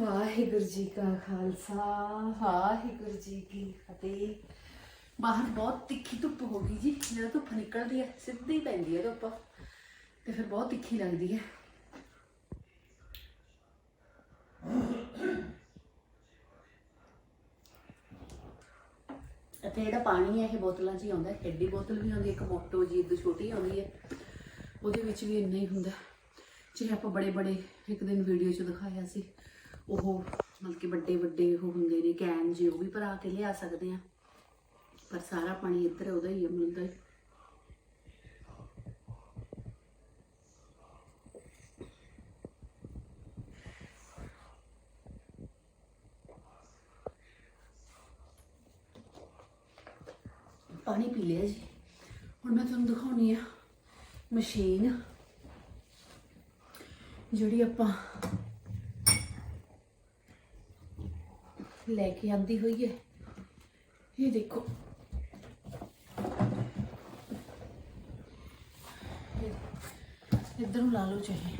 ਵਾਹਿਗੁਰੂ ਜੀ ਕਾ ਖਾਲਸਾ, ਵਾਹਿਗੁਰੂ ਜੀ ਕੀ ਫਤਿਹ। ਬਾਹਰ ਬਹੁਤ ਤਿੱਖੀ ਧੁੱਪ ਹੋ ਗਈ ਜੀ, ਜਦੋਂ ਧੁੱਪ ਨਿਕਲਦੀ ਹੈ, ਸਿੱਧੀ ਪੈਂਦੀ ਹੈ ਧੁੱਪ, ਤੇ ਫਿਰ ਬਹੁਤ ਤਿੱਖੀ ਲੱਗਦੀ ਹੈ। ਅਤੇ ਜਿਹੜਾ ਪਾਣੀ ਹੈ, ਇਹ ਬੋਤਲਾਂ 'ਚ ਹੀ ਆਉਂਦਾ ਹੈ ਐਡੀ ਬੋਤਲ ਵੀ ਆਉਂਦੀ ਹੈ, ਇੱਕ ਮੋਟੋ ਜੀ ਇੱਕ ਛੋਟੀ ਆਉਂਦੀ ਹੈ, ਉਹਦੇ ਵਿੱਚ ਵੀ ਇੰਨਾ ਹੀ ਹੁੰਦਾ। ਹੈ। ਜਿਹੜੇ ਆਪਾਂ ਬੜੇ ਬੜੇ ਇੱਕ ਦਿਨ ਵੀਡੀਓ 'ਚ ਦਿਖਾਇਆ ਸੀ। ਉਹ ਮਤਲਬ ਕਿ ਵੱਡੇ ਵੱਡੇ ਉਹ ਹੁੰਦੇ ਨੇ, ਕੈਨ ਜੇ ਉਹ ਵੀ ਭਰਾ ਕੇ ਲਿਆ ਸਕਦੇ ਆ। ਪਰ ਸਾਰਾ ਪਾਣੀ ਇੱਧਰ ਉਹਦਾ ਹੀ ਮਿਲਦਾ ਹੈ। ਪਾਣੀ ਪੀ ਲਿਆ ਜੀ। ਹੁਣ ਮੈਂ ਤੁਹਾਨੂੰ ਦਿਖਾਉਣੀ ਆ ਮਸ਼ੀਨ, ਜਿਹੜੀ ਆਪਾਂ ਲੈ ਕੇ ਆਂਦੀ ਹੋਈ ਹੈ ਇਹ ਦੇਖੋ। ਇਹ- ਇੱਧਰ ਨੂੰ ਲਾ ਲਓ ਚਾਹੇ।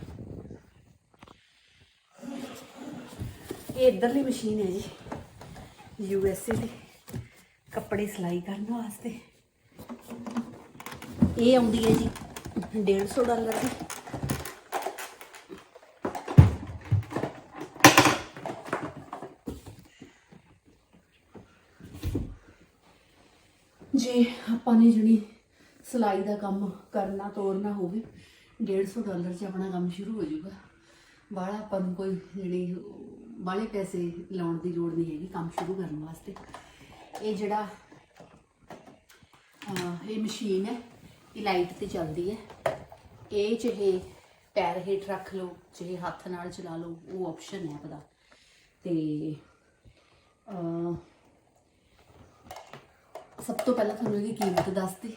ਇਹ ਇੱਧਰਲੀ ਮਸ਼ੀਨ ਹੈ ਜੀ। ਯੂ ਐਸ ਏ ਦੀ। ਕੱਪੜੇ ਸਿਲਾਈ ਕਰਨ ਵਾਸਤੇ। ਇਹ ਆਉਂਦੀ ਹੈ ਜੀ। 150 ਡਾਲਰ ਦੀ। ਜੇ ਆਪਾਂ ਨੇ ਜਿਹੜੀ ਸਿਲਾਈ ਦਾ ਕੰਮ ਕਰਨਾ, ਤੋਰਨਾ ਹੋਵੇ 150 ਡਾਲਰ 'ਚ ਆਪਣਾ ਕੰਮ ਸ਼ੁਰੂ ਹੋ ਜਾਊਗਾ। ਬਾਹਲਾ ਆਪਾਂ ਨੂੰ ਕੋਈ ਜਿਹੜੀ ਬਾਹਲੇ ਪੈਸੇ ਲਾਉਣ ਦੀ ਲੋੜ ਨਹੀਂ ਹੈਗੀ ਕੰਮ ਸ਼ੁਰੂ ਕਰਨ ਵਾਸਤੇ। ਇਹ ਜਿਹੜਾ ਇਹ ਮਸ਼ੀਨ ਹੈ, ਇਹ ਲਾਈਟ ਤੇ ਚੱਲਦੀ ਹੈ। ਇਹ ਚਾਹੇ ਪੈਰ ਹੇਠ ਰੱਖ ਲਓ, ਚਾਹੇ ਹੱਥ ਨਾਲ ਚਲਾ ਲਓ, ਉਹ ਆਪਸ਼ਨ ਹੈ ਆਪਦਾ। ਤੇ, ਅਹ ਸਭ ਤੋਂ ਪਹਿਲਾਂ ਤੁਹਾਨੂੰ ਇਹਦੀ ਕੀਮਤ ਦੱਸਦੀ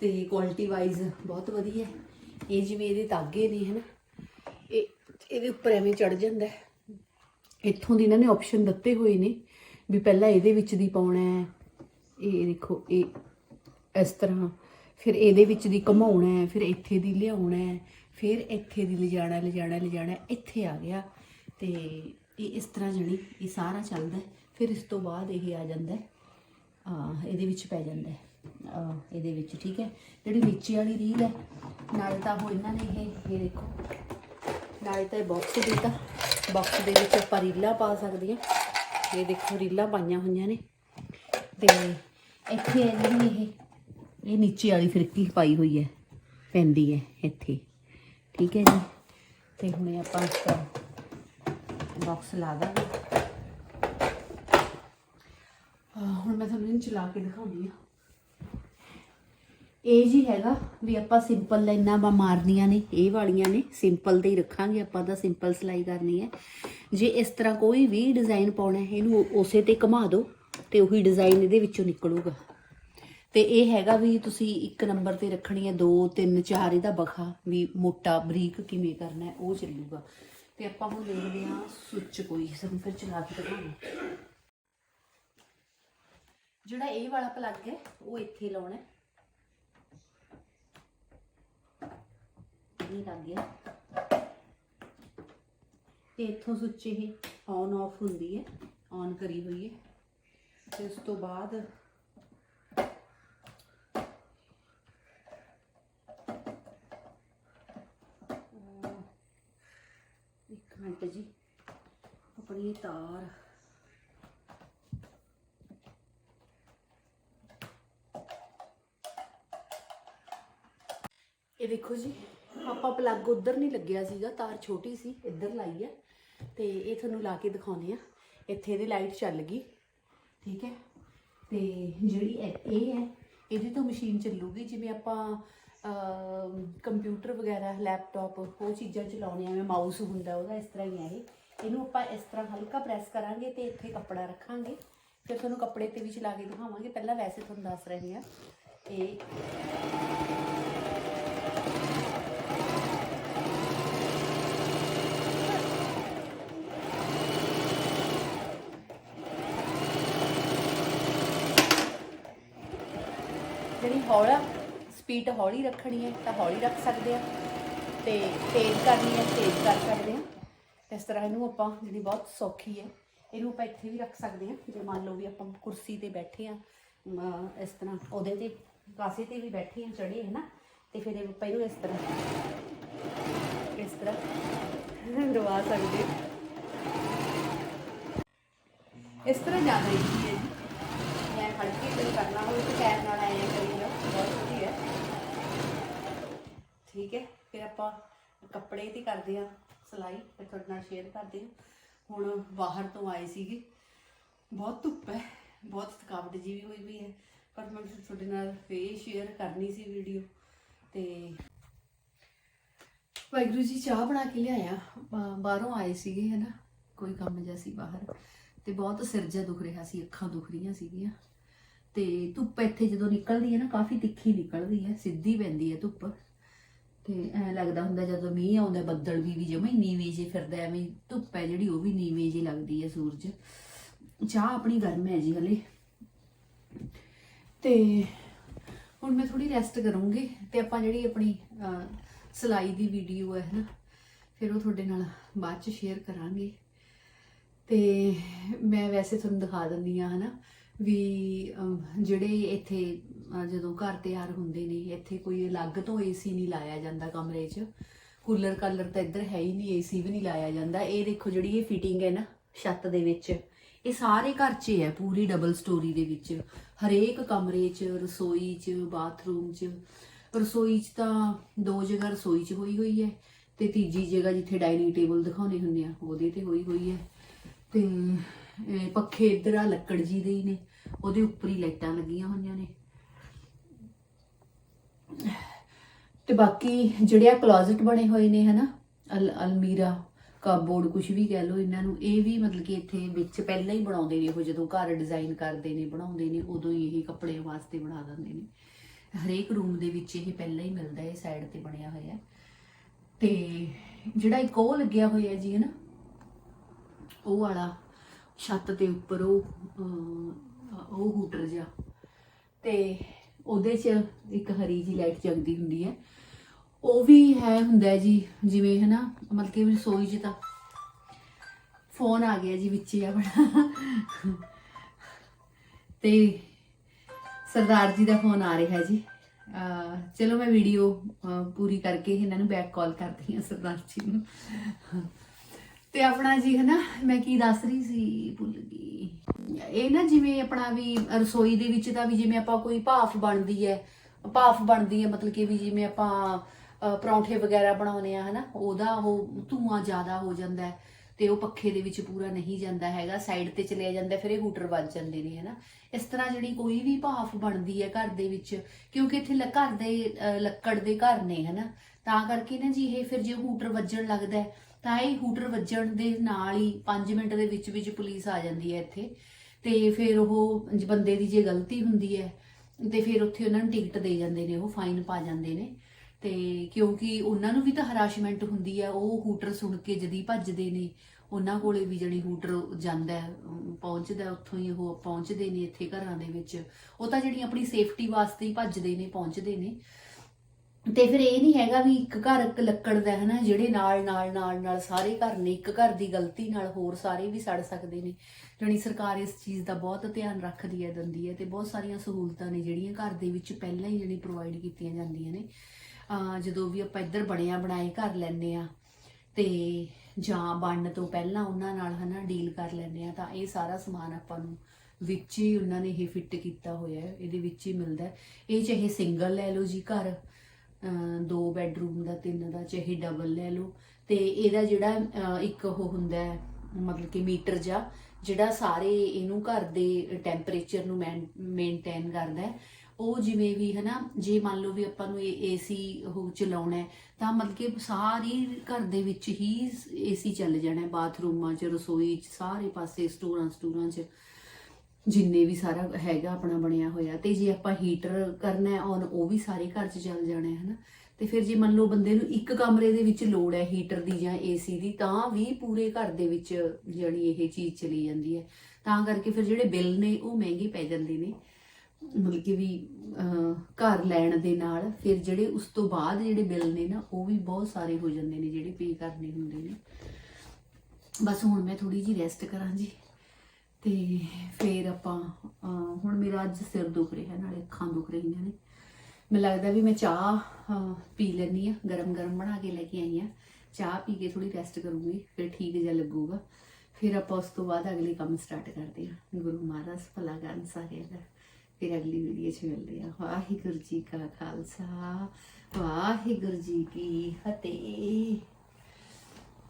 ਤੇ ਕੁਆਲਿਟੀ ਵਾਈਜ਼ ਬਹੁਤ ਵਧੀਆ ਇਹ ਜਿਵੇਂ ਇਹਦੇ ਤਾਗੇ ਨੇ, ਹਨਾ, ਇਹ ਇਹਦੇ ਉੱਪਰ ਐਵੇਂ ਚੜ ਜਾਂਦਾ ਇੱਥੋਂ ਦੀ ਇਹਨਾਂ ਨੇ ਆਪਸ਼ਨ ਦਿੱਤੇ ਹੋਏ ਨੇ ਵੀ ਪਹਿਲਾਂ ਇਹਦੇ ਵਿੱਚ ਦੀ ਪਾਉਣਾ ਹੈ, ਇਹ ਦੇਖੋ, ਇਹ ਇਸ ਤਰ੍ਹਾਂ, ਫਿਰ ਇਹਦੇ ਵਿੱਚ ਦੀ ਘਮਾਉਣਾ ਹੈ, ਫਿਰ ਇੱਥੇ ਦੀ ਲਿਆਉਣਾ ਹੈ, ਫਿਰ ਇੱਥੇ ਦੀ ਲਿਜਾਣਾ ਲਿਜਾਣਾ ਲਿਜਾਣਾ, ਇੱਥੇ ਆ ਗਿਆ। ਤੇ ਇਹ ਇਸ ਤਰ੍ਹਾਂ ਜਣੀ ਇਹ ਸਾਰਾ ਚੱਲਦਾ ਫਿਰ ਇਸ ਤੋਂ ਬਾਅਦ ਇਹ ਆ ਜਾਂਦਾ ਇਹਦੇ ਵਿੱਚ ਪੈ ਜਾਂਦਾ। ਹੈ ਇਹਦੇ ਵਿੱਚ, ਠੀਕ ਹੈ? ਜਿਹੜੀ ਨੀਚੇ ਵਾਲੀ ਰੀਲ ਹੈ, ਨਾਲੇ ਤਾਂ ਉਹ ਇਹਨਾਂ ਨੇ ਇਹ ਇਹ ਦੇਖੋ। ਨਾਲੇ ਤਾਂ ਇਹ ਬਾਕਸ ਦਿੱਤਾ ਬਾਕਸ ਦੇ ਵਿੱਚ ਆਪਾਂ ਰੀਲਾਂ ਪਾ ਸਕਦੇ ਹਾਂ ਇਹ ਦੇਖੋ, ਰੀਲਾਂ ਪਾਈਆਂ ਹੋਈਆਂ ਨੇ। ਤੇ ਇੱਥੇ ਹੈ ਜਿਹੜੀ ਇਹ ਇਹ ਨੀਚੇ ਵਾਲੀ ਫਿਰਕੀ ਪਾਈ ਹੋਈ ਹੈ, ਪੈਂਦੀ ਹੈ ਇੱਥੇ। ਠੀਕ ਹੈ ਜੀ? ਤੇ ਹੁਣ ਆਪਾਂ ਇਸ ਬਾਕਸ ਲਾ ਦਾਂਗੇ। ਹੁਣ ਮੈਂ ਤੁਹਾਨੂੰ ਇਹਨੂੰ ਚਲਾ ਕੇ ਦਿਖਾਉਂਦੀ ਆ ਇਹ ਜੀ ਹੈਗਾ ਵੀ ਆਪਾਂ ਸਿੰਪਲ ਲਾਈਨਾਂ ਬਾ ਮਾਰਨੀਆਂ ਨੇ, ਇਹ ਵਾਲੀਆਂ ਨੇ ਸਿੰਪਲ ਤੇ ਹੀ ਰੱਖਾਂਗੇ, ਆਪਾਂ ਤਾਂ ਸਿੰਪਲ ਸਿਲਾਈ ਕਰਨੀ ਹੈ। ਜੇ ਇਸ ਤਰ੍ਹਾਂ ਕੋਈ ਵੀ ਡਿਜ਼ਾਈਨ ਪਾਉਣਾ ਹੈ, ਇਹਨੂੰ ਉਸੇ ਤੇ ਘੁਮਾ ਦਿਓ ਤੇ ਉਹੀ ਡਿਜ਼ਾਈਨ ਇਹਦੇ ਵਿੱਚੋਂ ਨਿਕਲੂਗਾ। ਤੇ ਇਹ ਹੈਗਾ ਵੀ ਤੁਸੀਂ ਇੱਕ ਨੰਬਰ ਤੇ ਰੱਖਣੀ ਹੈ 2 3 4 ਇਹਦਾ ਬਖਾ ਵੀ ਮੋਟਾ ਬਰੀਕ ਕਿਵੇਂ ਕਰਨਾ ਹੈ, ਉਹ ਚੱਲੂਗਾ। ਤੇ ਆਪਾਂ ਹੁਣ ਦੇਖਦੇ ਹਾਂ ਸੁੱਚ ਕੋਈ, ਸਾਨੂੰ ਫਿਰ ਚਲਾ ਕੇ ਦਿਖਾਉਣਾ ਜਿਹੜਾ ਇਹ ਵਾਲਾ ਪਲੱਗ ਹੈ, ਉਹ ਇੱਥੇ ਲਾਉਣਾ ਹੈ। ਇਹ ਲੱਗ ਗਿਆ। ਤੇ ਇੱਥੋਂ ਸੁੱਚ ਇਹ ਔਨ ਆਫ ਹੁੰਦੀ ਹੈ ਔਨ ਕਰੀ ਹੋਈ ਹੈ। ਤੇ ਉਸ ਤੋਂ ਬਾਅਦ ਇੱਕ ਮਿੰਟ ਜੀ, ਆਪਣੀ ਤਾਰ ਇਹ ਦੇਖੋ ਜੀ, ਆਪਾਂ ਪਲੱਗ ਉਧਰ ਨਹੀਂ ਲੱਗਿਆ ਸੀਗਾ, ਤਾਰ ਛੋਟੀ ਸੀ, ਇੱਧਰ ਲਾਈ ਹੈ ਤੇ ਇਹ ਤੁਹਾਨੂੰ ਲਾ ਕੇ ਦਿਖਾਉਂਦੇ ਆ। ਇੱਥੇ ਇਹਦੀ ਲਾਈਟ ਚੱਲ ਗਈ, ਠੀਕ ਹੈ? ਤੇ ਜਿਹੜੀ ਇਹ ਇਹ ਹੈ, ਇਹਦੇ ਤੋਂ ਮਸ਼ੀਨ ਚੱਲੂਗੀ, ਜਿਵੇਂ ਆਪਾਂ ਕੰਪਿਊਟਰ ਵਗੈਰਾ ਲੈਪਟਾਪ ਉਹ ਚੀਜ਼ਾਂ ਚਲਾਉਣੇ ਆ ਮਾਊਸ ਹੁੰਦਾ, ਉਹਦਾ ਇਸ ਤਰ੍ਹਾਂ ਹੀ ਹੈ ਇਹ। ਇਹਨੂੰ ਆਪਾਂ ਇਸ ਤਰ੍ਹਾਂ ਹਲਕਾ ਪ੍ਰੈਸ ਕਰਾਂਗੇ ਤੇ ਇੱਥੇ ਕੱਪੜਾ ਰੱਖਾਂਗੇ। ਫਿਰ ਤੁਹਾਨੂੰ ਕੱਪੜੇ ਤੇ ਵੀ ਚਲਾ ਕੇ ਦਿਖਾਵਾਂਗੇ। ਪਹਿਲਾਂ ਵੈਸੇ ਤੁਹਾਨੂੰ ਦੱਸ ਰਹੇ ਹਾਂ ਇਹ ਜਿਹੜੀ ਹੌਲਾ ਸਪੀਡ ਹੌਲੀ ਰੱਖਣੀ ਹੈ ਤਾਂ ਹੌਲੀ ਰੱਖ ਸਕਦੇ ਆ ਤੇ ਤੇਜ਼ ਕਰਨੀ ਹੈ ਤੇਜ਼ ਕਰ ਸਕਦੇ ਆ ਇਸ ਤਰ੍ਹਾਂ ਇਹਨੂੰ ਆਪਾਂ ਜਿਹੜੀ ਬਹੁਤ ਸੌਖੀ ਹੈ, ਇਹਨੂੰ ਆਪਾਂ ਇੱਥੇ ਵੀ ਰੱਖ ਸਕਦੇ ਹਾਂ। ਜੇ ਮੰਨ ਲਓ ਵੀ ਆਪਾਂ ਕੁਰਸੀ ਤੇ ਬੈਠੇ ਆ ਇਸ ਤਰ੍ਹਾਂ ਉਹਦੇ ਤੇ, ਕਾਸੇ ਤੇ ਵੀ ਬੈਠੇ ਆ ਚੜੇ ਹੈ ਨਾ, ਤੇ ਫਿਰ ਇਹ ਆਪਾਂ ਇਹਨੂੰ ਇਸ ਤਰ੍ਹਾਂ ਇਸ ਤਰ੍ਹਾਂ ਦਵਾ ਸਕਦੇ ਹਾਂ। ਇਸ ਤਰ੍ਹਾਂ ਜ਼ਿਆਦਾ ਈਜ਼ੀ ਹੈ ਮੈਂ ਫੜ ਤੇ ਕਰਨਾ ਹੋਵੇ ਤੇ ਪੈਰ ਨਾਲ ਐਂ ਕਰੀਦਾ ਬਹੁਤ ਵਧੀਆ ਹੈ ਠੀਕ ਹੈ, ਫਿਰ ਆਪਾਂ ਕੱਪੜੇ ਤੇ ਕਰਦੇ ਆ ਸਿਲਾਈ ਤੇ ਤੁਹਾਡੇ ਨਾਲ ਸ਼ੇਅਰ ਕਰਦੇ ਹਾਂ। ਹੁਣ ਬਾਹਰ ਤੋਂ ਆਏ ਸੀਗੇ। ਬਹੁਤ ਧੁੱਪ ਹੈ, ਬਹੁਤ ਥਕਾਵਟ ਜੀ ਵੀ ਹੋਈ ਵੀ ਹੈ, ਪਰ ਮੈਂ ਤੁਹਾਡੇ ਨਾਲ ਫੇਰ ਸ਼ੇਅਰ ਕਰਨੀ ਸੀ ਵੀਡੀਓ ਤੇ ਵਾਹਿਗੁਰੂ ਜੀ, ਚਾਹ ਬਣਾ ਕੇ ਲਿਆਇਆ। ਬਾਹਰੋਂ ਆਏ ਸੀਗੇ, ਹਨਾ, ਕੋਈ ਕੰਮ ਜਿਹਾ ਸੀ ਬਾਹਰ ਤੇ ਬਹੁਤ ਸਿਰ ਜਿਹਾ ਦੁਖ ਰਿਹਾ ਸੀ, ਅੱਖਾਂ ਦੁਖ ਰਹੀਆਂ ਸੀਗੀਆਂ। ਤੇ ਧੁੱਪ ਇੱਥੇ ਜਦੋਂ ਨਿਕਲਦੀ ਹੈ ਨਾ, ਕਾਫੀ ਤਿੱਖੀ ਨਿਕਲਦੀ ਹੈ, ਸਿੱਧੀ ਪੈਂਦੀ ਹੈ ਧੁੱਪ। ਤੇ ਐ ਲੱਗਦਾ ਹੁੰਦਾ ਜਦੋਂ ਮੀਂਹ ਆਉਂਦਾ ਬੱਦਲ ਵੀ ਵੀ ਜਮੇ ਨੀਵੇਂ ਜੇ ਫਿਰਦਾ ਐਵੇਂ ਧੁੱਪ ਹੈ ਜਿਹੜੀ ਉਹ ਵੀ ਨੀਵੇਂ ਜੇ ਲੱਗਦੀ ਹੈ ਸੂਰਜ। ਚਾਹ ਆਪਣੀ ਗਰਮ ਹੈ ਜੀ ਹਲੇ। ਤੇ ਹੁਣ ਮੈਂ ਥੋੜੀ ਰੈਸਟ ਕਰੂੰਗੀ ਤੇ ਆਪਾਂ ਜਿਹੜੀ ਆਪਣੀ ਅਹ, ਸਿਲਾਈ ਦੀ ਵੀਡੀਓ ਹੈ ਨਾ ਫਿਰ ਉਹ ਤੁਹਾਡੇ ਨਾਲ ਬਾਅਦ ਚ ਸ਼ੇਅਰ ਕਰਾਂਗੇ। ਤੇ ਮੈਂ ਵੈਸੇ ਤੁਹਾਨੂੰ ਦਿਖਾ ਦਿੰਦੀ ਆ ਹਨਾ ਵੀ ਜਿਹੜੇ ਇੱਥੇ ਜਦੋਂ ਘਰ ਤਿਆਰ ਹੁੰਦੇ ਨੇ, ਇੱਥੇ ਕੋਈ ਅਲੱਗ ਤੋਂ ਏਸੀ ਨਹੀਂ ਲਾਇਆ ਜਾਂਦਾ ਕਮਰੇ 'ਚ। ਕੂਲਰ ਕਾਲਰ ਤਾਂ ਇੱਧਰ ਹੈ ਹੀ ਨਹੀਂ ਏਸੀ ਵੀ ਨਹੀਂ ਲਾਇਆ ਜਾਂਦਾ। ਇਹ ਦੇਖੋ ਜਿਹੜੀ ਇਹ ਫਿਟਿੰਗ ਹੈ ਨਾ, ਛੱਤ ਦੇ ਵਿੱਚ, ਇਹ ਸਾਰੇ ਘਰ 'ਚ ਹੈ ਪੂਰੀ ਡਬਲ ਸਟੋਰੀ ਦੇ ਵਿੱਚ। ਹਰੇਕ ਕਮਰੇ 'ਚ, ਰਸੋਈ 'ਚ ਬਾਥਰੂਮ 'ਚ। ਰਸੋਈ 'ਚ ਤਾਂ ਦੋ ਜਗ੍ਹਾ ਰਸੋਈ 'ਚ ਹੋਈ ਹੋਈ ਹੈ ਤੇ ਤੀਜੀ ਜਗ੍ਹਾ ਜਿੱਥੇ ਡਾਈਨਿੰਗ ਟੇਬਲ ਦਿਖਾਉਣੇ ਹੁੰਦੇ ਆ, ਉਹਦੇ ਤੇ ਹੋਈ ਹੋਈ ਹੈ। ਤੇ ਪੱਖੇ ਇੱਧਰ ਆ ਲੱਕੜ ਜੀ ਦੇ ਹੀ ਨੇ, ਉਹਦੇ ਉੱਪਰ ਹੀ ਲਾਈਟਾਂ ਲੱਗੀਆਂ ਹੋਈਆਂ ਨੇ। ਤੇ ਬਾਕੀ ਜਿਹੜੇ ਆ ਕਲੋਜ਼ਟ ਬਣੇ ਹੋਏ ਨੇ ਹਨਾ, ਅਲ, ਅਲਮੀਰਾ ਕਬੋਰਡ ਕੁਝ ਵੀ ਕਹਿ ਲਓ ਇਹਨਾਂ ਨੂੰ, ਇਹ ਵੀ ਮਤਲਬ ਕਿ ਇੱਥੇ ਵਿੱਚ ਪਹਿਲਾਂ ਹੀ ਬਣਾਉਂਦੇ ਨੇ ਉਹ, ਜਦੋਂ ਘਰ ਡਿਜ਼ਾਈਨ ਕਰਦੇ ਨੇ, ਬਣਾਉਂਦੇ ਨੇ, ਉਦੋਂ ਹੀ ਇਹ ਕੱਪੜੇ ਵਾਸਤੇ ਬਣਾ ਦਿੰਦੇ ਨੇ। ਹਰੇਕ ਰੂਮ ਦੇ ਵਿੱਚ ਇਹ ਪਹਿਲਾਂ ਹੀ ਮਿਲਦਾ ਹੈ ਸਾਈਡ ਤੇ ਬਣਿਆ ਹੋਇਆ ਤੇ ਜਿਹੜਾ ਇੱਕ ਉਹ ਲੱਗਿਆ ਹੋਇਆ ਜੀ ਹਨਾ, ਉਹ ਵਾਲਾ ਛੱਤ ਦੇ ਉੱਪਰ ਉਹ ਉਹ ਹੂਟਰ ਜਿਹਾ। ਤੇ ਉਹਦੇ 'ਚ ਇੱਕ ਹਰੀ ਜੀ ਲਾਈਟ ਜਗਦੀ ਹੁੰਦੀ ਹੈ। ਉਹ ਵੀ ਹੈ ਹੁੰਦਾ ਜੀ, ਜਿਵੇਂ ਹਨਾ, ਮਤਲਬ ਕਿ ਰਸੋਈ 'ਚ ਤਾਂ ਫੋਨ ਆ ਗਿਆ ਜੀ ਵਿੱਚੇ ਆਪਣਾ। ਤੇ ਸਰਦਾਰ ਜੀ ਦਾ ਫੋਨ ਆ ਰਿਹਾ ਜੀ। ਚਲੋ ਮੈਂ ਵੀਡੀਓ ਪੂਰੀ ਕਰਕੇ ਇਹਨਾਂ ਨੂੰ ਬੈਕ ਕਾਲ ਕਰਦੀ ਹਾਂ ਸਰਦਾਰ ਜੀ ਨੂੰ। ਤੇ ਆਪਣਾ ਜੀ ਹਨਾ, ਮੈਂ ਕੀ ਦੱਸ ਰਹੀ ਸੀ, ਭੁੱਲ ਗਈ। ਇਹ ਨਾ ਜਿਵੇਂ ਆਪਣਾ ਵੀ ਰਸੋਈ ਦੇ ਵਿੱਚ ਤਾਂ ਵੀ ਜਿਵੇਂ ਆਪਾਂ ਕੋਈ ਭਾਫ ਬਣਦੀ ਹੈ, ਭਾਫ ਬਣਦੀ ਹੈ, ਮਤਲਬ ਕਿ ਵੀ ਜਿਵੇਂ ਆਪਾਂ ਪਰੌਂਠੇ ਵਗੈਰਾ ਬਣਾਉਨੇ ਆ, ਹਨਾ? ਉਹਦਾ ਉਹ ਧੂਆਂ ਜ਼ਿਆਦਾ ਹੋ ਜਾਂਦਾ ਹੈ ਤੇ ਉਹ ਪੱਖੇ ਦੇ ਵਿੱਚ ਪੂਰਾ ਨਹੀਂ ਜਾਂਦਾ ਹੈਗਾ, ਸਾਈਡ ਤੇ ਚਲਿਆ ਜਾਂਦਾ, ਫਿਰ ਇਹ ਹੂਟਰ ਵੱਜ ਜਾਂਦੇ ਨੇ, ਹਨਾ? ਇਸ ਤਰ੍ਹਾਂ ਜਿਹੜੀ ਕੋਈ ਵੀ ਭਾਫ ਬਣਦੀ ਹੈ ਘਰ ਦੇ ਵਿੱਚ, ਕਿਉਂਕਿ ਇੱਥੇ ਘਰ ਦੇ ਲੱਕੜ ਦੇ ਘਰ ਨੇ, ਹਨਾ? ਤਾਂ ਕਰਕੇ ਨਾ ਜੀ ਇਹ ਫਿਰ ਜੇ ਹੂਟਰ ਵੱਜਣ ਲੱਗਦਾ ਹੈ, ਤਾਂ ਇਹ ਹੂਟਰ ਵੱਜਣ ਦੇ ਨਾਲ ਹੀ 5 ਮਿੰਟ ਦੇ ਵਿੱਚ ਵਿੱਚ ਪੁਲਿਸ ਆ ਜਾਂਦੀ ਹੈ ਇੱਥੇ। ਤੇ ਫਿਰ ਉਹ ਬੰਦੇ ਦੀ ਜੇ ਗਲਤੀ ਹੁੰਦੀ ਹੈ, ਤੇ ਫਿਰ ਉੱਥੇ ਉਹਨਾਂ ਨੂੰ ਟਿਕਟ ਦੇ ਜਾਂਦੇ ਨੇ, ਉਹ ਫਾਈਨ ਪਾ ਜਾਂਦੇ ਨੇ। ਤੇ ਕਿਉਂਕਿ ਉਹਨਾਂ ਨੂੰ ਵੀ ਤਾਂ ਹਰਾਸ਼ਮੈਂਟ ਹੁੰਦੀ ਹੈ ਉਹ ਹੂਟਰ ਸੁਣ ਕੇ ਜਦੀ ਭੱਜਦੇ ਨੇ। ਉਹਨਾਂ ਕੋਲੇ ਵੀ ਜਣੀ ਹੂਟਰ ਜਾਂਦਾ ਪਹੁੰਚਦਾ ਉੱਥੋਂ ਹੀ, ਉਹ ਪਹੁੰਚਦੇ ਨੇ ਇੱਥੇ ਘਰਾਂ ਦੇ ਵਿੱਚ। ਉਹ ਤਾਂ ਜਿਹੜੀ ਆਪਣੀ ਸੇਫਟੀ ਵਾਸਤੇ ਹੀ ਭੱਜਦੇ ਨੇ, ਪਹੁੰਚਦੇ ਨੇ। ਤੇ ਫਿਰ ਇਹ ਨਹੀਂ ਹੈਗਾ ਵੀ ਇੱਕ ਘਰ ਇੱਕ ਲੱਕੜ ਦਾ ਹੈ ਨਾ ਜਿਹੜੇ ਨਾਲ ਨਾਲ ਨਾਲ ਨਾਲ ਸਾਰੇ ਘਰ ਨੇ, ਇੱਕ ਘਰ ਦੀ ਗਲਤੀ ਨਾਲ ਹੋਰ ਸਾਰੇ ਵੀ ਸੜ ਸਕਦੇ ਨੇ। ਜਾਣੀ ਸਰਕਾਰ ਇਸ ਚੀਜ਼ ਦਾ ਬਹੁਤ ਧਿਆਨ ਰੱਖਦੀ ਹੈ, ਦਿੰਦੀ ਹੈ ਤੇ ਬਹੁਤ ਸਾਰੀਆਂ ਸਹੂਲਤਾਂ ਨੇ, ਜਿਹੜੀਆਂ ਘਰ ਦੇ ਵਿੱਚ ਪਹਿਲਾਂ ਹੀ ਜਿਹੜੀ ਪ੍ਰੋਵਾਈਡ ਕੀਤੀਆਂ ਜਾਂਦੀਆਂ ਨੇ। ਜਦੋਂ ਵੀ ਆਪਾਂ ਇੱਧਰ ਬਣਿਆ ਬਣਾਏ ਕਰ ਲੈਨੇ ਆ ਤੇ ਜਾਂ ਬਣਨ ਤੋਂ ਪਹਿਲਾਂ ਉਹਨਾਂ ਨਾਲ ਹਨਾ ਡੀਲ ਕਰ ਲੈਨੇ ਆ ਤਾਂ ਇਹ ਸਾਰਾ ਸਮਾਨ ਆਪਾਂ ਨੂੰ ਵਿੱਚ ਹੀ ਉਹਨਾਂ ਨੇ ਇਹ ਫਿੱਟ ਕੀਤਾ ਹੋਇਆ ਹੈ, ਇਹਦੇ ਵਿੱਚ ਹੀ ਮਿਲਦਾ ਇਹ ਚਾਹੇ ਸਿੰਗਲ ਲੈ ਲਓ ਜੀ ਘਰ ਦੋ ਬੈੱਡਰੂਮ ਦਾ, ਤਿੰਨ ਦਾ, ਚਾਹੇ ਡਬਲ ਲੈ ਲਓ ਤੇ ਇਹਦਾ ਜਿਹੜਾ ਇੱਕ ਉਹ ਹੁੰਦਾ ਹੈ, ਮਤਲਬ ਕਿ ਮੀਟਰ ਜਾਂ ਜਿਹੜਾ ਸਾਰੇ ਇਹਨੂੰ ਘਰ ਦੇ ਟੈਂਪਰੇਚਰ ਨੂੰ ਮੇਨਟੇਨ ਕਰਦਾ ਹੈ। ਉਹ ਜਿਵੇਂ ਵੀ, ਹਨਾ, ਜੇ ਮੰਨ ਲਓ ਵੀ ਆਪਾਂ ਨੂੰ ਇਹ ਏਸੀ ਉਹ ਚਲਾਉਣਾ ਹੈ, ਤਾਂ ਮਤਲਬ ਕਿ ਸਾਰੀ ਘਰ ਦੇ ਵਿੱਚ ਹੀ ਏਸੀ ਚੱਲ ਜਾਣਾ ਬਾਥਰੂਮਾਂ 'ਚ, ਰਸੋਈ 'ਚ, ਸਾਰੇ ਪਾਸੇ ਸਟੋਰਾਂ ਸਟੋਰਾਂ 'ਚ, ਜਿੰਨੇ ਵੀ ਸਾਰਾ ਹੈਗਾ ਆਪਣਾ ਬਣਿਆ ਹੋਇਆ। ਤੇ ਜੇ ਆਪਾਂ ਹੀਟਰ ਕਰਨਾ ਹੈ ਔਨ ਉਹ ਵੀ ਸਾਰੇ ਘਰ 'ਚ ਚੱਲ ਜਾਣਾ ਹੈ, ਹਨਾ। ਤੇ ਫਿਰ ਜੇ ਮੰਨ ਲਓ ਬੰਦੇ ਨੂੰ ਇੱਕ ਕਮਰੇ ਦੇ ਵਿੱਚ ਲੋੜ ਹੈ ਹੀਟਰ ਦੀ ਜਾਂ ਏਸੀ ਦੀ, ਤਾਂ ਵੀ ਪੂਰੇ ਘਰ ਦੇ ਵਿੱਚ ਜਿਹੜੀ ਇਹ ਚੀਜ਼ ਚਲੀ ਜਾਂਦੀ ਹੈ। ਤਾਂ ਕਰਕੇ ਫਿਰ ਜਿਹੜੇ ਬਿੱਲ ਨੇ, ਉਹ ਮਹਿੰਗੇ ਪੈ ਜਾਂਦੇ ਨੇ। ਮਤਲਬ ਕਿ ਵੀ ਘਰ ਲੈਣ ਦੇ ਨਾਲ, ਫਿਰ ਜਿਹੜੇ ਉਸ ਤੋਂ ਬਾਅਦ ਜਿਹੜੇ ਬਿੱਲ ਨੇ ਨਾ, ਉਹ ਵੀ ਬਹੁਤ ਸਾਰੇ ਹੋ ਜਾਂਦੇ ਨੇ, ਜਿਹੜੇ ਪੇ ਕਰਨੇ ਹੁੰਦੇ ਨੇ। ਬਸ ਹੁਣ ਮੈਂ ਥੋੜੀ ਜੀ ਰੈਸਟ ਕਰਾਂ ਜੀ। ਤੇ ਫਿਰ ਆਪਾਂ ਹੁਣ ਮੇਰਾ ਅੱਜ ਸਿਰ ਦੁਖ ਰਿਹਾ, ਨਾਲੇ ਅੱਖਾਂ ਦੁਖ ਰਹੀਆਂ ਨੇ। ਮੈਨੂੰ ਲੱਗਦਾ ਵੀ ਮੈਂ ਚਾਹ ਪੀ ਲੈਣੀ ਆ ਗਰਮ ਗਰਮ ਬਣਾ ਕੇ ਲੈ ਕੇ ਆਈ ਆ ਚਾਹ ਪੀ ਕੇ ਥੋੜੀ ਰੈਸਟ ਕਰੂੰਗੀ, ਫਿਰ ਠੀਕ ਜਿਹਾ ਲੱਗੂਗਾ। ਫਿਰ ਆਪਾਂ ਉਸ ਤੋਂ ਬਾਅਦ ਅਗਲੇ ਕੰਮ ਸਟਾਰਟ ਕਰਦੇ ਹਾਂ। ਗੁਰੂ ਮਹਾਰਾਜ ਭਲਾ ਕਰਨ ਸਾਰਿਆਂ ਦਾ। ਫਿਰ ਅਗਲੀ ਵੀਡੀਓ 'ਚ ਮਿਲਦੇ ਆ ਵਾਹਿਗੁਰੂ ਜੀ ਕਾ ਖਾਲਸਾ ਵਾਹਿਗੁਰੂ ਜੀ ਕੀ ਫਤਿਹ।